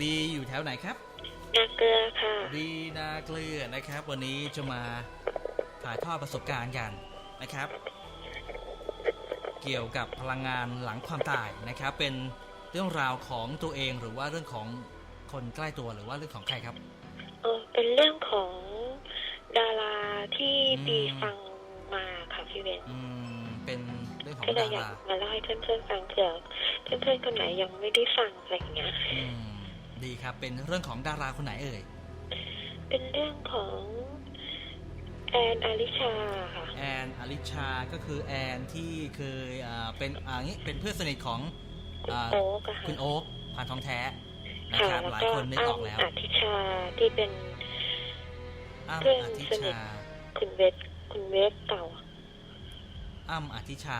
บีอยู่แถวไหนครับ นาเกลือค่ะ บีนาเกลือนะครับ วันนี้จะมาถ่ายทอดประสบการณ์กันนะครับ เกี่ยวกับพลังงานหลังความตายนะครับ เป็นเรื่องราวของตัวเองหรือว่าเรื่องของคนใกล้ตัวหรือว่าเรื่องของใครครับ เออเป็นเรื่องของดาราที่อืม บีฟังมาค่ะพี่เวนอืมเป็นเรื่องของก็เลยดาอยารากมาเล่าให้เพื่อนๆฟังเผื่อเพื่อนๆคนไหนยังไม่ได้ฟังอะไรอย่างเงี้ย อืม ดีครับ เป็นเรื่องของดาราคนไหนเอ่ย เป็นเรื่องของแอนอลิชาค่ะ แอนอลิชาก็คือแอนที่เคยอ่าเป็นอ่างี้เป็นเพื่อนสนิทของคุณอ่าโอ๊กอะค่ะคุณโอ๊คผ่านทองแท้นะค่ะครับแล้วหลายก็คนนึกออกแล้วอ้ำอธิชาที่เป็นอ้ำเพื่อนอธิสนิทชาคุณเวทคุณเวฟเก่าอ้ำอธิชา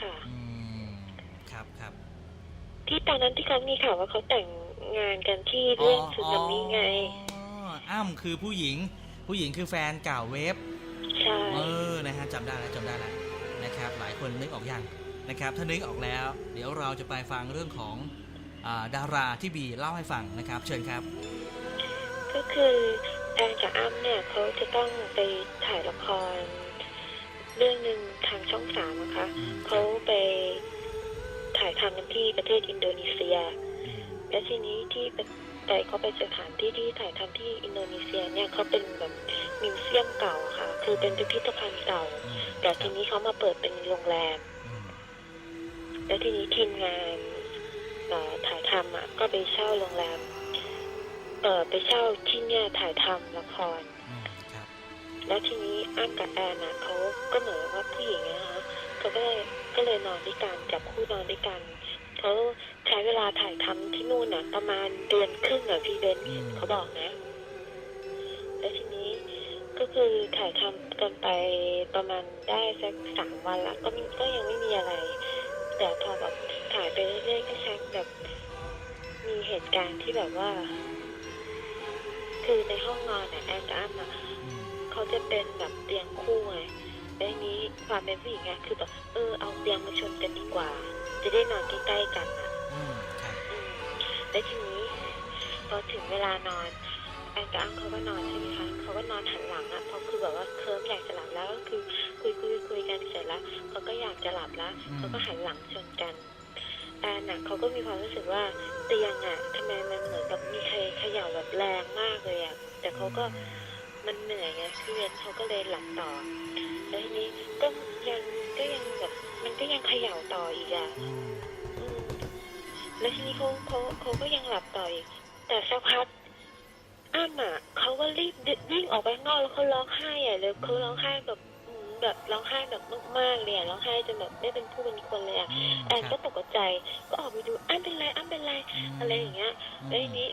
ค่ะ อืม ครับครับ ที่ตอนนั้นที่เขามีข่าวว่าเขาแต่งงานกันที่เรื่องสึนามิไงอ๋ออ้ำคือผู้หญิง ผู้หญิงคือแฟนเก่าเวฟใช่เออนะฮะจำได้แล้วจำได้แล้วนะครับ หลายคนนึกออกยังนะครับ ถ้านึกออกแล้ว เดี๋ยวเราจะไปฟังเรื่องของอาดาราที่บีเล่าให้ฟังนะครับ เชิญครับ ก็คือแอนกับอ้ำเนี่ยเขาจะต้องไปถ่ายละคร เรื่องหนึ่งทางช่องสามนะคะอืมเขาไป ถ่ายทำกันที่ประเทศอินโดนีเซียอืมและทีนี้ที่ไปไปเขาไปสถานที่ที่ถ่ายทำที่อินโดนีเซียเนี่ยเขาเป็นแบบมิวเซียมเก่าค่ะ คือเป็นพิพิธภัณฑ์เก่าอืมแต่ทีนี้เขามาเปิดเป็นโรงแรมอืมแล้วทีนี้ทีมงานเอ่อถ่ายทำอะ ก็ไปเช่าโรงแรม เอ่อไปเช่าที่เนี่ยถ่ายทำละครอืมครับแล้วทีนี้อ้ำกับแอนอะเขาก็เหมือนว่าผู้หญิงนะคะเขาก็เลย ก็เลยนอนด้วยกันจับคู่นอนด้วยกันเขาใช้เวลาถ่ายทำที่นู่นน่ะ ประมาณเดือนครึ่งอะพี่เบนอืมเขาบอกนะ แล้วทีนี้ก็คือถ่ายทำกันไปประมาณได้สักสามวันละก็มีก็ยังไม่มีอะไร แต่พอแบบถ่ายไปเรื่อยๆก็ชักแบบ มีเหตุการณ์ที่แบบว่า คือในห้องนอนเนี่ยแอนกับอ้ำอะอืมเขาจะเป็นแบบเตียงคู่ไง แล้วทีนี้ความเป็นผู้หญิงอะคือแบบเออเอาเตียงมาชนกันดีกว่า จะได้นอนใกล้ๆกันอะอืมครับอืมแล้วทีนี้พอถึงเวลานอนแอนกับอ้ำเขาก็นอนใช่ไหมคะเขาก็นอนหันหลังอะเพราะคือแบบว่าเคิร์มอยากจะหลับแล้วก็คือคุยคุยคุยกันเสร็จแล้วเขาก็อยากจะหลับแล้วอืมเขาก็หันหลังชนกันแอนอะเขาก็มีความรู้สึกว่าเตียงอะทำไมมันเหมือนกับมีใครเขย่าแบบแรงมากเลยอะแต่เขาก็มันเหนื่อยไงพี่เวนเขาก็เลยหลับต่อ แล้วทีนี้ก็ยังก็ยังแบบมันก็ยังเขย่าต่ออีกอะอืมอืมแล้วทีนี้เขาเขาเขาก็ยังหลับต่ออีกแต่สักพักอ้ำอะเขาก็รีบวิ่งออกไปข้างนอกแล้วเขาร้องไห้ใหญ่เลยเขาร้องไห้แบบอืมแบบร้องไห้แบบมากๆเลยอะร้องไห้จนแบบไม่เป็นผู้เป็นคนเลยอะอืมแอนคก็รับตกใจก็ออกไปดูอ้ำเป็นไรอ้ำเป็นไรมอะไรอย่างเงี้ยอืมแล้วทีนี้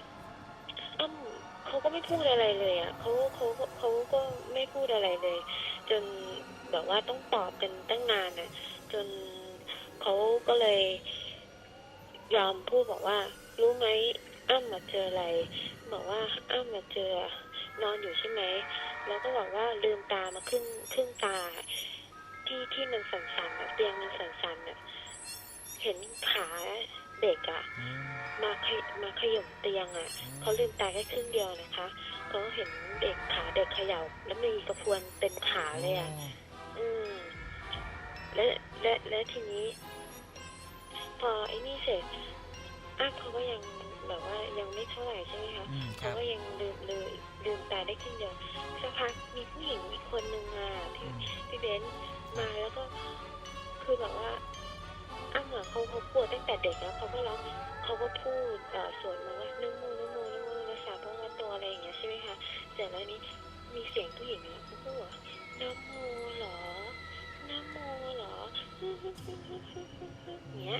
อ้ำเขาก็ไม่พูดอะไรเลยอะเขาเขาเขาก็ไม่พูดอะไรเลย จนแบบว่าต้องตอบกันตั้งนานน่ะจนเขาก็เลยยอมพูดบอกว่า รู้ไหมอ้ำมาเจออะไร บอกว่าอ้ำมาเจอนอนอยู่ใช่ไหมแล้วก็บอกว่าลืมตามาครึ่งครึ่งตา ที่ที่มันสั่นๆอะเตียงมันสั่นๆอะเห็นขาเด็กอะอืมมาขยมาขย่มเตียงอะ่ะเขาลืมตาแค่ครึ่งเดียวนะคะ เขาเห็นเด็กขาเด็กเขย่าแล้วมีกระพวนเต็มขาเลยอะ่ะ อืม และและและทีนี้ พอไอ้นี่เสร็จอ้าวเขาก็ยังแบบว่ายังไม่เท่าไหร่ใช่ไหมคะอืมคเขารับก็ยังลืมลืมลืมตาได้ครึ่งเดียวสักพักมีผู้หญิงอีกคนนึงอะที่อืมพี่เบนซ์มาแล้วก็คือแบบว่าอ้าวเหมือนเขาเขาปวดตั้งแต่เด็กแล้วเขาก็ร้องเขาก็พูดเอ่อสวดมาว่านึโมนึ อะไรอย่างเงี้ยใช่ไหมคะเสร็จแล้วนี้มีเสียงผู้หญิงอะเขาพูดว่านโมเหรอนะโมเหรอเงี้ย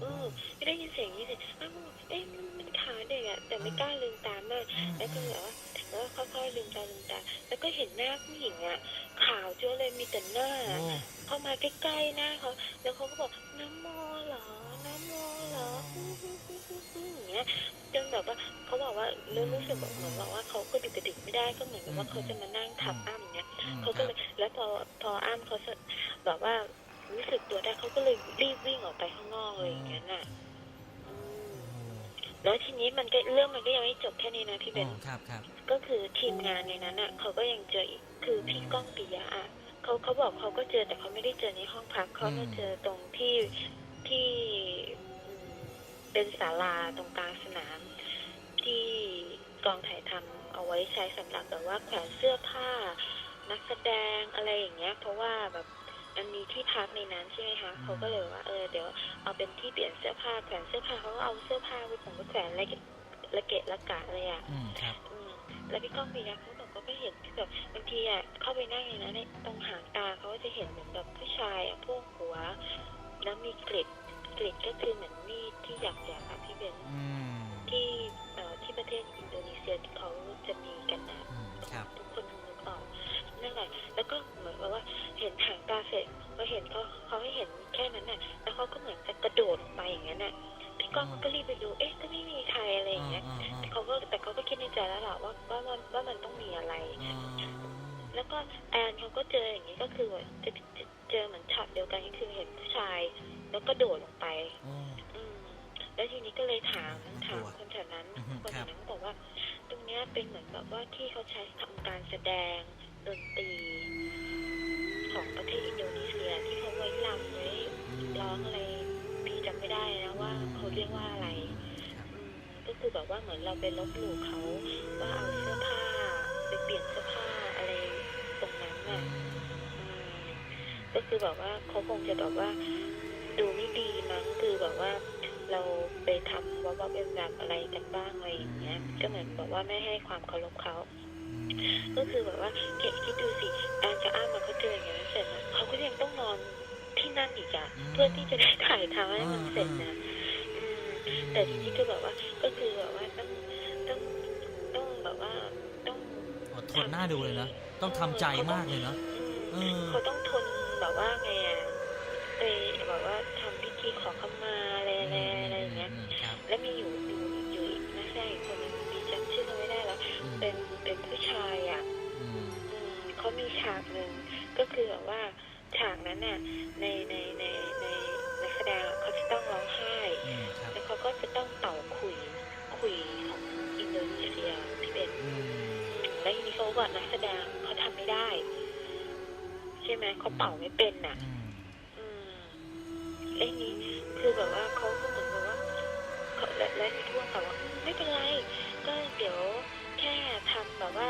เออไม่ได้ยินเสียงนี้สิอ้าวเอ๊ะมันขาเด็กอะแต่ไม่กล้าลืมตามากแล้วก็แบบว่าแล้วค่อยๆลืมตาลืมตาแล้วก็เห็นหน้าผู้หญิงอะขาวจ้วเลยมีแต่หน้า เข้ามาใกล้ๆหน้าเขาแล้วเขาก็บอกน้ำโมเหรอน้ำโมเหรออย่างเงี้ยจนแบบว่าเขาบอกว่ารู้รู้สึกแบบเหมือนแบบว่าเขาก็ดึกกระดิกไม่ได้ก็เหมือนกับว่าเขาจะมานั่งทับอ้ำอย่างเงี้ยอืมเขาก็เลยแล้วพอพออ้ำเขาสะแบบว่ารู้สึกตัวได้เขาก็เลยรีบวิ่งออกไปข้างนอกเลยอย่างเงี้ยน่ะอืมแล้วทีนี้มันก็เรื่องมันก็ยังไม่จบแค่นี้นะพี่เบอ๋อนครับครับก็คือทีมงานในนั้นอะเขาก็ยังเจออีกคือพี่ก้องปิยะอะ เขาเขาบอกเขาก็เจอแต่เขาไม่ได้เจอในห้องพักเขามาเจอตรงที่ที่อืมเป็นศาลาตรงกลางสนาม ที่กองถ่ายทำเอาไว้ใช้สำหรับแบบว่าแขวนเสื้อผ้า นักแสดงอะไรอย่างเงี้ย เพราะว่าแบบมันมีที่พักในนั้นใช่ไหมคะเขาก็เลยว่าเออเดี๋ยวเอาเป็นที่เปลี่ยนเสื้อผ้าแขวนเสื้อผ้าเขาก็เอาเสื้อผ้าไปผมไปแขวนอะไรละเกะละกะเลยอะอืมครับอืมแล้วพี่ก้องปิยะเขาบอกว่า ก็เห็นที่แบบบางทีอะเข้าไปนั่งอย่างนั้นในตรงหางตาเขาก็จะเห็นเหมือนแบบผู้ชายอะพวกหัว แล้วมีกริดกริดก็คือเหมือนมีดที่หยักหยักๆอะพี่เบนอืมที่เอ่อที่ประเทศอินโดนีเซียที่เขาจะมีกันนะอืมครับทุกคนนึกออกนั่นแหละแล้วก็เหมือนกับว่าเห็นหางตาเสร็จก็เห็นเขาเขาให้เห็นแค่นั้นน่ะแล้วเขาก็เหมือนจะกระโดดลงไปอย่างนั้นน่ะพี่ก้องก็รีบไปดู เอ๊ะก็ไม่มีใครอะไรอย่างเงี้ยอ่าอ่าเขาก็แต่เขาก็คิดในใจแล้วล่ะว่าว่ เขาก็เจออย่างนี้ก็คือว่าจะจะเจอเหมือนช็อตเดียวกันก็คือเห็นผู้ชาย แล้วก็โดดลงไปอ๋ออืมแล้วทีนี้ก็เลยถามถามกลัวคนแถวนั้นอือฮึคนคแถรับวนั้นก็บอกว่า ตรงเนี้ยเป็นเหมือนแบบว่าที่เขาใช้ทำการแสดงดนตรีของประเทศอินโดนีเซียที่เขาไว้รำไว้ร้องอะไรพี่จำไม่ได้นะว่าเขาเรียกว่าอะไรอืมก็คือแบบว่าเหมือนเราไปลบหลู่เขาว่าเอาเสื้อผ้า ตรงนั้นอืน่ะมอืมก็คือแบบว่าเขาคงจะแบบว่า ดูไม่ดีมั้งคือแบบว่า เราไปทำว่าว่าเป็นแบบอะไรกันบ้างอะไรอย่างเงี้ย ก็เหมือนแบบว่าไม่ให้ความเคารพเขาก็คือแบบว่าเห็นคิดดูสิแอนกับอ้ามาเขาเจออย่างนั้นเสร็จนะเขาก็ยังต้องนอนที่นั่นอีกอะอืมเพื่อที่จะได้ถ่ายทำให้มันเสร็จนะอืมแต่ทีนี้ก็แบบว่า ก็คือแบบว่าต้องต้องต้องแบบว่าต้องอด ทนหน้าดูเลยนะ ต้องทำใจมากเลยเนาะอืเอมอเขาต้องทนแบบว่าไงอะไปแบบว่าทำพิธีขอขมาอะไรอะไรอะไรอย่างเงี้ยมครับแล้วมีอยู่อยู่อยู่อีกนักแสดงอีกคนหนึงมีจำชื่อเขาไม่ได้แล้วอืมเป็นเป็นผู้ชายอะอืมอืมเขามีฉากหนึ่งก็คือแบบว่าฉากนั้นน่ะในในในในนักแสดงอะเขาจะต้องร้องไห้อืมครับแล้วเขาก็จะต้องเป่า แล้วทีนี้เขาบอกนักแสดงเขาทำไม่ได้ ใช่ไหมเขาเป่าไม่เป็นน่ะ อืมอืมไอ้นี้คือแบบว่าเขาก็เหมือนกับว่าเขาและและที่พ่วงกับว่าไม่เป็นไร ก็เดี๋ยวแค่ทำแบบว่า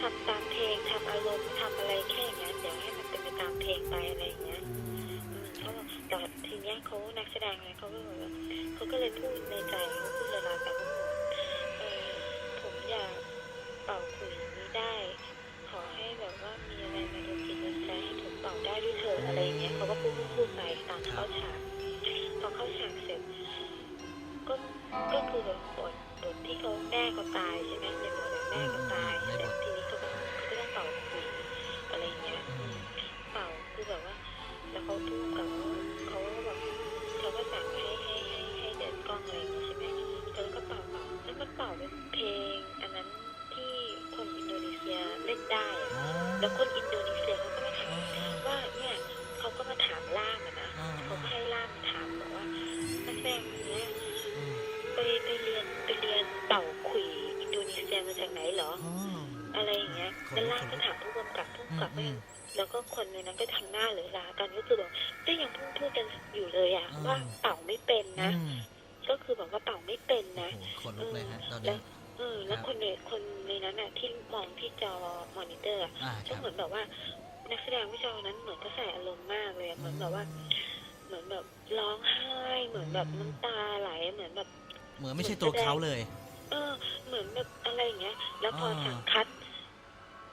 ทำตามเพลงทำอารมณ์ทำอะไรแค่อย่างนั้นเดี๋ยวให้มันเป็นไปตามเพลงไปอะไรอย่างเงี้ยอืมอืมเขาบอกแต่ทีเนี้ยเขานักแสดงอะไรเขาก็แบบว่าเขาก็เลยพูดในใจเขาพูดเลยละแต่ว่า เงี้ยเขาก็พูดพูดพูดไปตามเข้าฉากพอเข้าฉากเสร็จ ก็ก็คือแบบบทบทที่เขาแม่เขาตายใช่ไหมในบทอะแม่เขาตายเสร็จที คนในนั้นก็ทำหน้าเหลือลากันก็คือแบบก็ยังพูดพูดกันอยู่เลยอะอืมว่าเป่าไม่เป็นนะ อืมก็คือแบบว่าเป่าไม่เป็นโอ้นะโหขนลุกเลยฮะตอนแล้นี้วเออ แล้วครับ คนในคนในนั้นอะที่มองที่จอมอนิเตอร์อะอ่าคก็รับเหมือนแบบว่า นักแสดงผู้ชายคนนั้นเหมือนก็ใส่อารมณ์มากเลยอะเหมือนแบบว่า เหมือนแบบร้องไห้ เหมือนแบบน้ำตาไหลเหมือนแบบ เหมือนไม่ใช่ตัวเขาเลย เออ เหมือนแบบอะไรอย่างเงี้ย แล้วพออ่าฉากคัด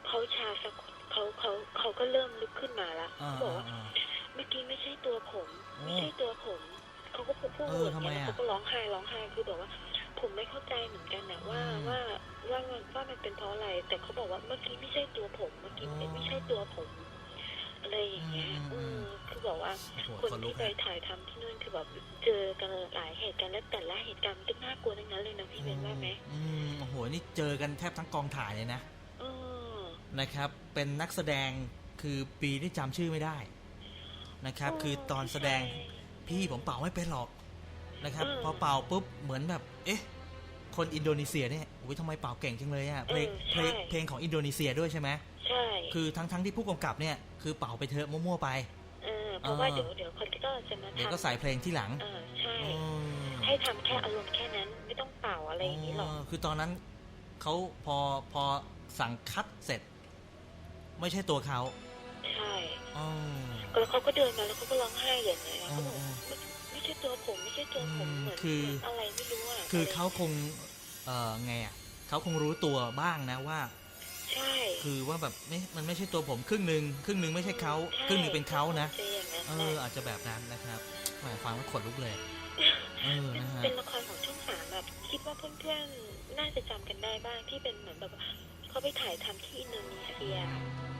เขาชาสักคน เขาเขาเขาก็เริ่มลุกขึ้นมาละอ่าเขาบอกว่าอ่าเมื่อกี้ไม่ใช่ตัวผมโอ้ไม่ใช่ตัวผมเขาก็พูดพูดเอออย่างทำไมเงี้ยอะเขาก็ร้องไห้ร้องไห้คือแบบว่า ผมไม่เข้าใจเหมือนกันนะว่าอืมว่าว่ามันว่ามันเป็นเพราะอะไร แต่เขาบอกว่าเมื่อกี้ไม่ใช่ตัวผม เมื่อกี้อ๋อไม่ใช่ตัวผมอะไรอย่างเงี้ย อือืมอืมมคือบอกว่าโอ้โหคนขนลุที่กไปฮะถ่ายทำที่นู่นคือแบบเจอกันหลายเหตุการณ์และแต่ละเหตุการณ์ก็น่ากลัวทั้งนั้นเลยนะพี่เบนว่าไหมอืมโอ้โห นี่เจอกันแทบทั้งกองถ่ายเลยนะเออ นะครับ เป็นนักแสดงคือปีที่จำชื่อไม่ได้นะครับ คือตอนแสดงใช่พี่ผมเป่าไม่เป็นหรอกนะครับอืมพอเป่าปุ๊บเหมือนแบบ เอ๊ะ คนอินโดนีเซียเนี่ยอุ้ยทำไมเป่าเก่งจังเลยอะเพลงเออเพลงใช่เพลงของอินโดนีเซียด้วยใช่ไหมใช่คือทั้งทั้งที่ผู้กำกับเนี่ยคือเป่าไปเถอะมั่วๆไปเออเพราะว่าเออเดี๋ยวเดี๋ยวคนก็จะมาเดี๋ยวทำก็ใส่เพลงที่หลังเออใช่อืมให้ทำแค่อารมณ์แค่นั้นไม่ต้องเป่าอะไรอย่างนี้หรอกอ๋อคือตอนนั้นเขาพอพอสั่งคัดเสร็จ ไม่ใช่ตัวเขาใช่อ๋อแล้วเขาก็เดินมาแล้วเขาก็ร้องไห้ใหญ่เลยอะอ๋อเขาบอกไม่ไม่ใช่ตัวผมไม่ใช่ตัวผมอืมเหมือนคือเหมือนอะไรไม่รู้อะคือเขาคงเอ่อไงอะเขาคงรู้ตัวบ้างนะว่าใช่คือว่าแบบไม่มันไม่ใช่ตัวผมครึ่งหนึ่งครึ่งหนึ่งไม่ใช่เขาครึ่งหนึ่งเป็นเขานะใช่อย่างนั้นเอแหอละอาจจะแบบนั้นนะครับแหมฟังแล้วขนลุกเลยเออนะฮะเป็นละครของช่องสามแบบคิดว่าเพื่อนๆน่าจะจำกันได้บ้างที่เป็นเหมือนแบบว่าเขาไปถ่ายทำที่อินโดนีเซีย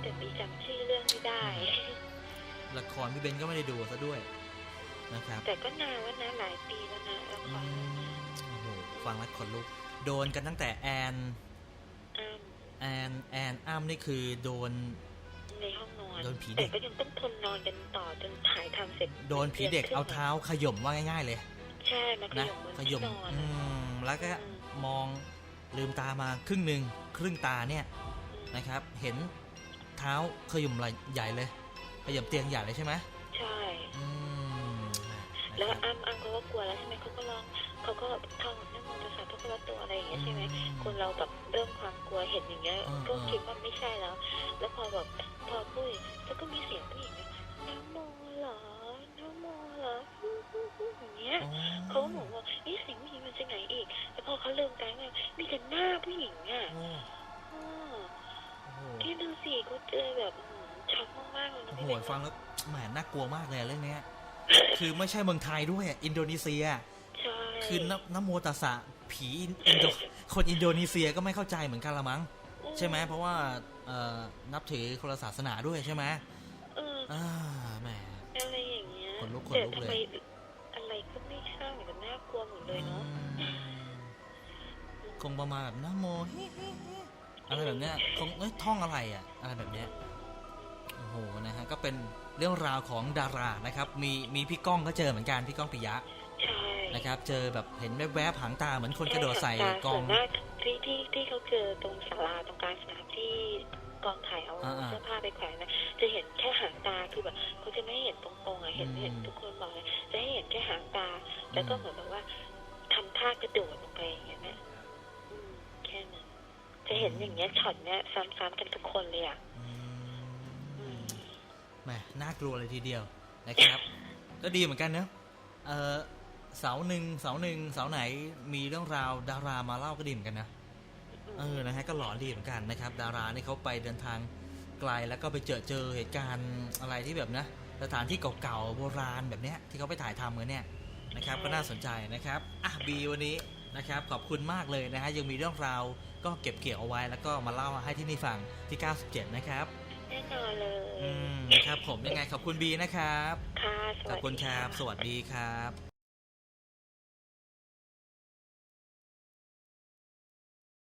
แต่ปีจำชื่อเรื่องไม่ได้ ละครพี่เบนก็ไม่ได้ดูซะด้วยนะครับ แต่ก็นานแล้วนะหลายปีแล้วนะละคอืรมโอ้โหฟังแล้วขนลุก โดนกันตั้งแต่แอนอ้ามแอนแอนอ้ำนี่คือโดนในห้องนอนโดนผีเด็แต่กก็ยังต้องทนนอนกันต่อจนถ่ายทำเสร็จ โดนผีเด็กเอาเท้าขย่มว่าง่าย ๆ เลย ใช่มาขนะยมบนขที่ย่มนอนอืมแล้วก็มองลืมตามาครึ่งหนึ่งครึ่งตาเนี่ยนะครับ เห็น เท้าขย่มไหล่ใหญ่เลยขย่มเตียงใหญ่เลยใช่ไหมใช่อืมนะแล้วครับอ้ำอ้ำเขาก็กลัวแล้วใช่ไหมเขาก็ร้องเขาก็ท่องนโมตัสสะพระพุทธตัวอะไรอย่างเงี้ยใช่ไหมคนเราแบบเริ่มความกลัวเห็นอย่างเงี้ยก็คิดว่าไม่ใช่แล้ว แล้วพอแบบพอพูดแล้วก็มีเสียงผู้หญิงนะนโมเหรอนโมเหรอฮู้ฮู้ฮู้อย่างเงี้ยอ๋อเขาก็บอกว่านี่เสียงผู้หญิงมันจะไหนอีกแต่พอเขาลืมตาเนี่ยมีแต่หน้าผู้หญิงอะ โอ้อ้อโอ้โหที่ดูสิเขาเจอแบบอื้อหือช็อกมากๆเลยนะโอ้โหพี่เบนฟังแล้วแหมน่ากลัวมากเลยอะเรื่องเนี้ย คือไม่ใช่เมืองไทยด้วยอะอินโดนีเซีย ใช่คือนนโมตัสสะผีอินโดคนอินโดนีเซียก็ไม่เข้าใจเหมือนกันละมั้ง ใช่ไหมเพราะว่าเอ่อนับถือคนละศาสนาด้วยใช่ไหมเอออ่าแหม อะไรอย่างเงี้ยขนลุกขนแต่ลุกทำเลยไมอะไรก็ไม่ทราบเหมือนกันน่ากลัวหมดเลยเนาะอืมคงประมาณแบบนะโมเฮ้ อะไรแบบเนี้ยคงเอ้ยท่องอะไรอะอะไรแบบเนี้ยโอ้โหนะฮะก็เป็นเรื่องราวของดารานะครับ มีมีพี่ก้องก็เจอเหมือนกันพี่ก้องปิยะใช่นะครับ เจอแบบเห็นแวบๆหางตาเหมือนคนกระโดดใส่ช่กองส่วนมากที่ที่ที่เขาเจอตรงศาลาตรงกลางสนามที่กองถ่ายเอาอ่าๆเสื้อผ้าไปแขวนนะจะเห็นแค่หางตาคือแบบเขาจะไม่ให้เห็นตรงๆอะเห็นอืมเห็นทุกคนบอกเลยจะให้เห็นแค่หางตา แล้วก็เหมือนแบบว่าทำท่ากระโดดลงไปอย่างเงี้ยนะอืมแค่นั้น จะเห็นอย่างเงี้ยช็อตเนี้ยซ้ำๆกันทุกคนเลยอะอือืมมแหมน่ากลัวเลยทีเดียวนะครับ ก็ดีเหมือนกันเนอะเออเสาร์หนึ่งเสาร์หนึ่งเสาร์ไหนมีเรื่องราวดารามาเล่าก็ดีเหมือนกันนะเออนะฮะก็หลอนดีเหมือนกันนะครับ ดารานี่เขาไปเดินทางไกลแล้วก็ไปเจอเจอเหตุการณ์อะไรที่แบบนะสถานที่เก่าๆโบราณแบบเนี้ยที่เขาไปถ่ายทำกันเนี่ยนะครับ ก็น่าสนใจนะครับอะบีวันนี้นะครับ ขอบคุณมากเลยนะฮะยังมีเรื่องราว ก็เก็บเกี่ยวเอาไว้แล้วก็มาเล่าให้ที่นี่ฟังที่ 97 นะครับแน่นอนเลย อืมนะครับผมยังไงขอบคุณบีนะครับ ค่ะสขวัอบสคุณดีครับะสวัสดีครับ